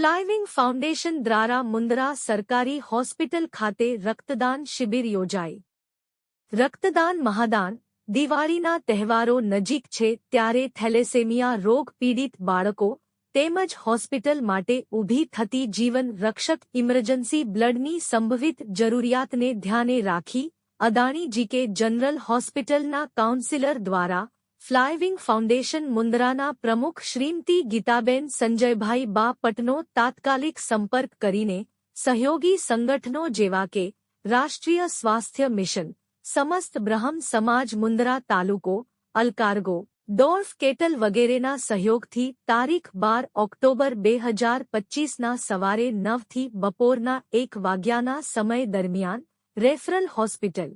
ફ્લાઇવિંગ foundation દ્વારા મુન્દ્રા સરકારી hospital ખાતે રક્તદાન શિબિર યોજાઈ. રક્તદાન મહાદાન, દિવાળીના તહેવારો નજીક છે ત્યારે થેલેસેમિયા રોગ પીડિત બાળકો તેમજ હોસ્પિટલ માટે ઊભી થતી જીવન રક્ષક ઇમરજન્સી બ્લડની સંભવિત જરૂરિયાતને ધ્યાને રાખી અદાણીજી કે જનરલ હોસ્પિટલના કાઉન્સિલર દ્વારા ફ્લાઇવિંગ ફાઉન્ડેશન મુન્દ્રાના પ્રમુખ શ્રીમતી ગીતાબેન સંજયભાઈ બા પટનો તાત્કાલિક સંપર્ક કરીને સહયોગી સંગઠનો જેવા કે રાષ્ટ્રીય સ્વાસ્થ્ય મિશન સમસ્ત બ્રહ્મ સમાજ મુન્દ્રા તાલુકો અલકાર્ગો ડોર્ફ કેટલ વગેરેના સહયોગથી તારીખ બાર ઓક્ટોબર બે હજાર પચ્ચીસના સવારે નવથી બપોરના એક વાગ્યાના સમય દરમિયાન referral hospital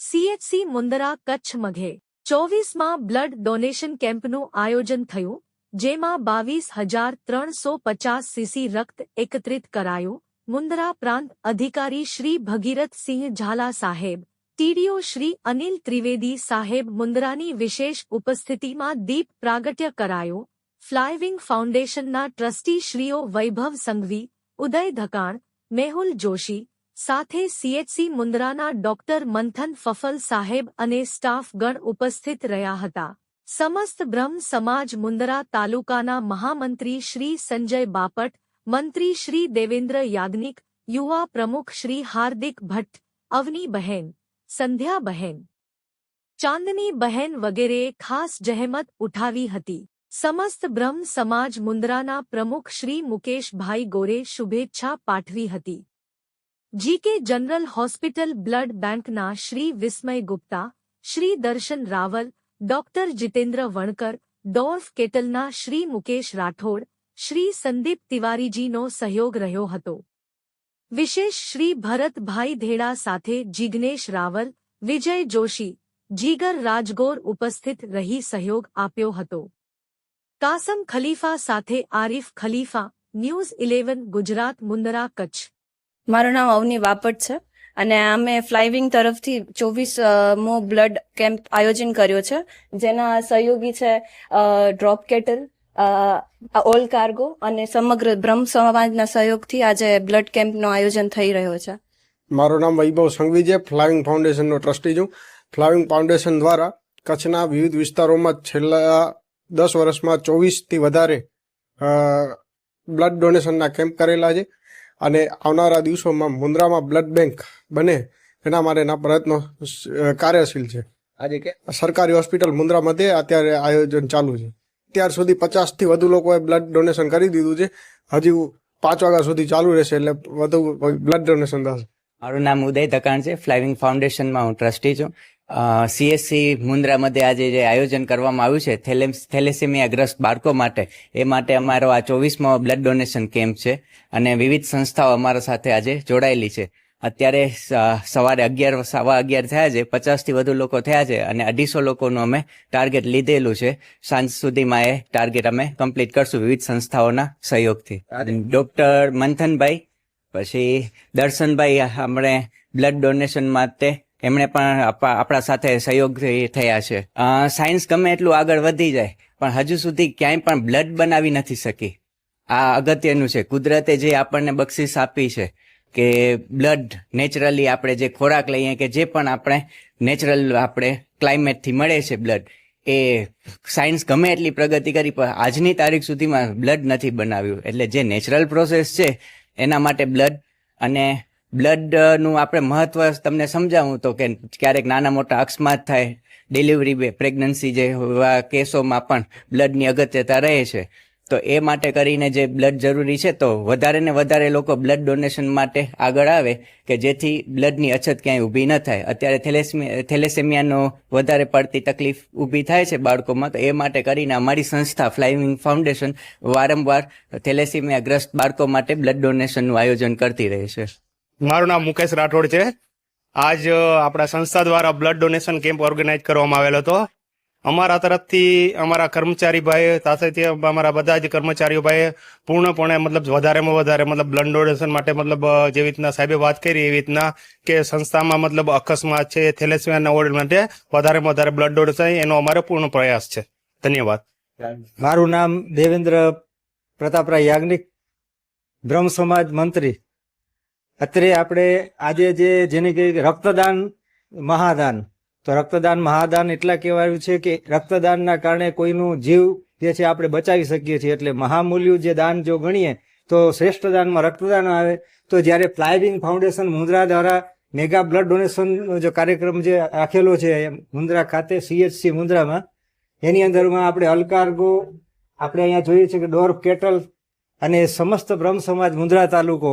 CHC Mundra Kutch મઘે ચોવીસમાં બ્લડ ડોનેશન કેમ્પનું આયોજન થયું, જેમાં બાવીસ હજાર ત્રણસો પચાસ સીસી રક્ત એકત્રિત કરાયું. મુન્દ્રા પ્રાંત અધિકારી શ્રી ભગીરથસિંહ ઝાલા સાહેબ, ટીડીઓ શ્રી અનિલ ત્રિવેદી સાહેબ મુન્દ્રાની વિશેષ ઉપસ્થિતિમાં દીપ પ્રાગટ્ય કરાયો. ફ્લાઇવિંગ ફાઉન્ડેશનના ટ્રસ્ટી શ્રીઓ વૈભવ સંઘવી, ઉદય ધકાણ, મેહુલ જોશી સાથે સીએચસી મુન્દ્રાના ડોક્ટર મંથન ફફલ સાહેબ અને સ્ટાફગણ ઉપસ્થિત રહ્યા હતા. સમસ્ત બ્રહ્મ સમાજ મુન્દ્રા તાલુકાના મહામંત્રી શ્રી સંજય બાપટ, મંત્રી શ્રી દેવેન્દ્ર યાજ્ઞિક, યુવા પ્રમુખ શ્રી હાર્દિક ભટ્ટ, અવની બહેન, સંધ્યા બહેન, ચાંદની બહેન વગેરેએ ખાસ જહેમત ઉઠાવી હતી. સમસ્ત બ્રહ્મ સમાજ મુન્દ્રાના પ્રમુખ શ્રી મુકેશભાઈ ગોરે શુભેચ્છા પાઠવી હતી. જીકે જનરલ હોસ્પિટલ બ્લડ બેંકના શ્રી વિસ્મય ગુપ્તા શ્રી દર્શન રાવલ ડોક્ટર જીતેન્દ્ર વણકર ડોર્ફ કેટલના શ્રી મુકેશ રાઠોડ શ્રી સંદીપ તિવારીજીનો સહયોગ રહ્યો હતો વિશેષ શ્રી ભરતભાઈ ધેડા સાથે જિગ્નેશ રાવલ વિજય જોશી જીગર રાજગોર ઉપસ્થિત રહી સહયોગ આપ્યો હતો કાસમ ખલીફા સાથે આરિફ ખલીફા ન્યૂઝ ઇલેવન ગુજરાત મુન્દ્રા કચ્છ મારું નામ અવની બાપટ છે અને અમે ફ્લાઇવિંગ તરફથી ચોવીસ મો બ્લડ કેમ્પ આયોજન કર્યો છે. જેના સહયોગી છે ડ્રોપ કેટલ ઓલ કાર્ગો અને સમગ્ર બ્રહ્મ સમાજના સહયોગથી આજે બ્લડ કેમ્પનું આયોજન થઈ રહ્યો છે. મારું નામ વૈભવ સંઘવી છે ફ્લાઇંગ ફાઉન્ડેશનનો ટ્રસ્ટી છું. ફ્લાવિંગ ફાઉન્ડેશન દ્વારા કચ્છના વિવિધ વિસ્તારોમાં છેલ્લા દસ વર્ષમાં ચોવીસથી વધારે બ્લડ ડોનેશનના કેમ્પ કરેલા છે. અને આવનારા દિવસોમાં મુન્દ્રામાં બ્લડ બેંક બને એના માટેના પ્રયત્નો કાર્યશીલ છે. આજે કે? સરકારી હોસ્પિટલ મુન્દ્રા મધ્યે અત્યારે આયોજન ચાલુ છે. ત્યાર સુધી પચાસથી વધુ લોકોએ બ્લડ ડોનેશન કરી દીધું છે. હજી પાંચ વાગ્યા સુધી ચાલુ રહેશે એટલે વધુ બ્લડ ડોનેશન થશે. મારું નામ ઉદય ધકાણ છે. ફ્લાઇવિંગ ફાઉન્ડેશનમાં હું ટ્રસ્ટી છું. સીએસસી મુન્દ્રા મધ્યે આજે જે આયોજન કરવામાં આવ્યું છે થેલેમ થેલેસેમિયા ગ્રસ્ત બાળકો માટે એ માટે અમારો આ ચોવીસમો બ્લડ ડોનેશન કેમ્પ છે અને વિવિધ સંસ્થાઓ અમારા સાથે આજે જોડાયેલી છે. અત્યારે સવારે અગિયાર સવા અગિયાર થયા છે પચાસથી વધુ લોકો થયા છે અને અઢીસો લોકોનું અમે ટાર્ગેટ લીધેલું છે. સાંજ સુધીમાં એ ટાર્ગેટ અમે કમ્પ્લીટ કરશું વિવિધ સંસ્થાઓના સહયોગથી. ડોક્ટર મંથનભાઈ પછી દર્શનભાઈ આપણે બ્લડ ડોનેશન માટે એમણે પણ આપા- આપણા સાથે સહયોગ થયા છે. સાયન્સ ગમે એટલું આગળ વધી જાય, પણ હજુ સુધી ક્યાંય પણ બ્લડ બનાવી નથી શકી. આ અગત્યનું છે. કુદરતે જે આપણને બક્ષિસ આપી છે કે બ્લડ નેચરલી આપણે જે ખોરાક લઈએ કે જે પણ આપણે નેચરલ આપણે ક્લાઇમેટથી મળે છે બ્લડ, એ સાયન્સ ગમે એટલી પ્રગતિ કરી, પણ આજની તારીખ સુધીમાં બ્લડ નથી બનાવ્યું. એટલે જે નેચરલ પ્રોસેસ છે, એના માટે બ્લડ અને બ્લડનું આપણે મહત્વ તમને સમજાવું તો કે ક્યારેક નાના મોટા અકસ્માત થાય ડિલિવરી પ્રેગ્નન્સી જે એવા કેસોમાં પણ બ્લડની અગત્યતા રહે છે. તો એ માટે કરીને જે બ્લડ જરૂરી છે તો વધારે ને વધારે લોકો બ્લડ ડોનેશન માટે આગળ આવે કે જેથી બ્લડની અછત ક્યાંય ઊભી ન થાય. અત્યારે થેલેસમી, થેલેસેમિયાનો વધારે પડતી તકલીફ ઊભી થાય છે બાળકોમાં, તો એ માટે કરીને અમારી સંસ્થા ફ્લાઇવિંગ ફાઉન્ડેશન વારંવાર થેલેસેમિયા ગ્રસ્ત બાળકો માટે બ્લડ ડોનેશનનું આયોજન કરતી રહે છે. મારું નામ મુકેશ રાઠોડ છે. આજ આપણા સંસ્થા દ્વારા બ્લડ ડોનેશન કેમ્પ ઓર્ગેનાઇઝ કરવામાં આવેલો હતો. અમારા તરફથી અમારા કર્મચારી ભાઈ, સાથે અમારા બધા જ કર્મચારીઓ ભાઈ પૂર્ણપણે મતલબ વધારેમાં વધારે મતલબ બ્લડ ડોનેશન માટે મતલબ જેવી રીતના સાહેબે વાત કરી એવી રીતના કે સંસ્થામાં મતલબ અકસ્માત છે થેલેસમિયાના ઓર્ડર માટે વધારેમાં વધારે બ્લડ ડોનેશન એનો અમારો પૂર્ણ પ્રયાસ છે. ધન્યવાદ. મારું નામ દેવેન્દ્ર પ્રતાપરાય યાજ્ઞિક, બ્રહ્મ સમાજ મંત્રી. અત્રે આપણે આજે જે જેને કે રક્તદાન મહાદાન. તો રક્તદાન મહાદાન એટલા કહેવાયું છે કે રક્તદાનના કારણે કોઈનું જીવ જે છે આપણે બચાવી શકીએ છીએ. એટલે મહામૂલ્યું જે દાન જો ગણીએ, તો શ્રેષ્ઠ દાનમાં રક્તદાન આવે. તો જ્યારે ફ્લાયવિંગ ફાઉન્ડેશન મુન્દ્રા દ્વારા મેગા બ્લડ ડોનેશનનો જે કાર્યક્રમ જે રાખેલો છે મુન્દ્રા ખાતે સીએચસી મુન્દ્રામાં એની અંદરમાં આપણે અલકાર્ગો, આપણે અહીંયા જોઈએ છીએ કે ડોર્ફ કેટલ અને સમસ્ત બ્રહ્મ સમાજ મુન્દ્રા તાલુકો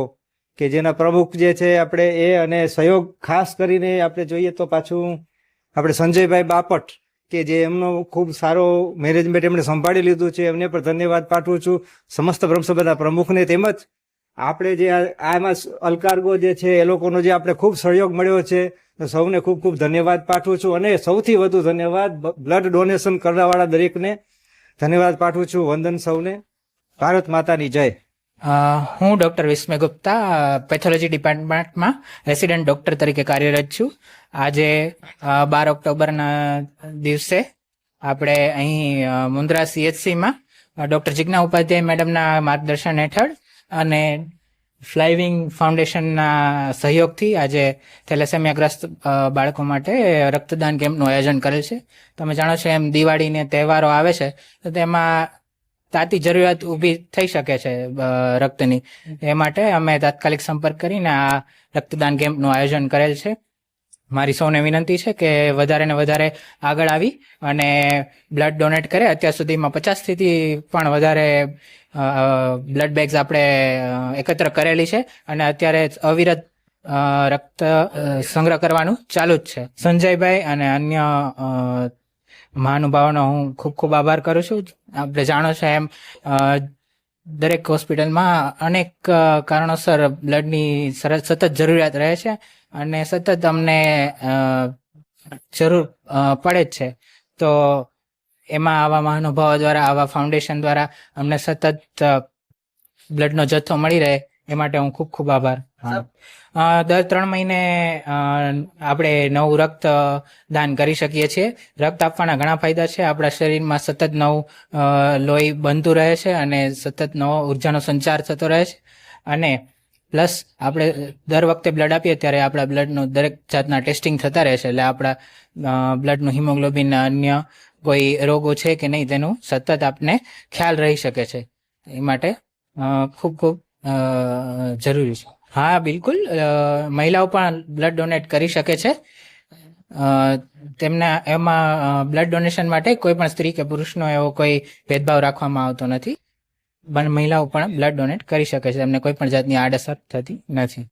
કે જેના પ્રમુખ જે છે આપણે એ અને સહયોગ ખાસ કરીને આપણે જોઈએ તો પાછું આપણે સંજયભાઈ બાપટ, કે જે એમનો ખૂબ સારો મેનેજમેન્ટ એમણે સંભાળી લીધું છે, એમને પણ ધન્યવાદ પાઠવું છું. સમસ્ત બ્રહ્મ સમાજના પ્રમુખને તેમજ આપણે જે આમાં અલકાર્ગો જે છે, એ લોકોનો જે આપણે ખૂબ સહયોગ મળ્યો છે સૌને ખૂબ ખૂબ ધન્યવાદ પાઠવું છું. અને સૌથી વધુ ધન્યવાદ બ્લડ ડોનેશન કરવાવાળા દરેકને ધન્યવાદ પાઠવું છું. વંદન સૌને. ભારત માતાની જય. હું ડૉક્ટર વિસ્મય ગુપ્તા, પેથોલોજી ડિપાર્ટમેન્ટમાં રેસિડેન્ટ ડૉક્ટર તરીકે કાર્યરત છું. આજે બાર ઓક્ટોબરના દિવસે આપણે અહીં મુન્દ્રા સીએચસીમાં ડૉક્ટર જિજ્ઞા ઉપાધ્યાય મેડમના માર્ગદર્શન હેઠળ અને ફ્લાઇવિંગ ફાઉન્ડેશનના સહયોગથી આજે થેલેસેમિયાગ્રસ્ત બાળકો માટે રક્તદાન કેમ્પનું આયોજન કરેલ છે. તમે જાણો છો એમ દિવાળીને તહેવારો આવે છે, તો તેમાં તાતી જરૂરિયાત ઊભી થઈ શકે છે રક્તની. એ માટે અમે તાત્કાલિક સંપર્ક કરીને આ રક્તદાન કેમ્પનું આયોજન કરેલ છે. મારી સૌને વિનંતી છે કે વધારે ને વધારે આગળ આવી અને બ્લડ ડોનેટ કરે. અત્યાર સુધીમાં પચાસથી પણ વધારે બ્લડ બેગ્સ આપણે એકત્ર કરેલી છે અને અત્યારે અવિરત રક્ત સંગ્રહ કરવાનું ચાલુ જ છે. સંજયભાઈ અને અન્ય મહાનુભાવોનો હું ખૂબ ખૂબ આભાર કરું છું. આપણે જાણો છો એમ દરેક હોસ્પિટલમાં અનેક કારણોસર બ્લડની સતત જરૂરિયાત રહે છે અને સતત અમને જરૂર પડે જ છે. તો એમાં આવા મહાનુભાવો દ્વારા, આવા ફાઉન્ડેશન દ્વારા અમને સતત બ્લડનો જથ્થો મળી રહે. એ માટે હું ખૂબ ખૂબ આભાર. દર ત્રણ મહિને આપણે નવું રક્ત દાન કરી શકીએ છીએ. રક્ત આપવાના ઘણા ફાયદા છે. આપણા શરીરમાં સતત નવું લોહી બનતું રહે છે અને સતત નવો ઉર્જાનો સંચાર થતો રહે છે. અને પ્લસ આપણે દર વખતે બ્લડ આપીએ ત્યારે આપણા બ્લડનું દરેક જાતના ટેસ્ટિંગ થતા રહે છે. એટલે આપણા બ્લડનું હિમોગ્લોબિન અન્ય કોઈ રોગો છે કે નહીં તેનું સતત આપને ખ્યાલ રહી શકે છે. એ માટે ખૂબ ખૂબ જરૂરી છે. હા, બિલકુલ. મહિલાઓ પણ બ્લડ ડોનેટ કરી શકે છે. તેમના એમાં બ્લડ ડોનેશન માટે કોઈ પણ સ્ત્રી કે પુરુષનો એવો કોઈ ભેદભાવ રાખવામાં આવતો નથી. પણ મહિલાઓ પણ બ્લડ ડોનેટ કરી શકે છે. એમને કોઈ પણ જાતની આડઅસર થતી નથી.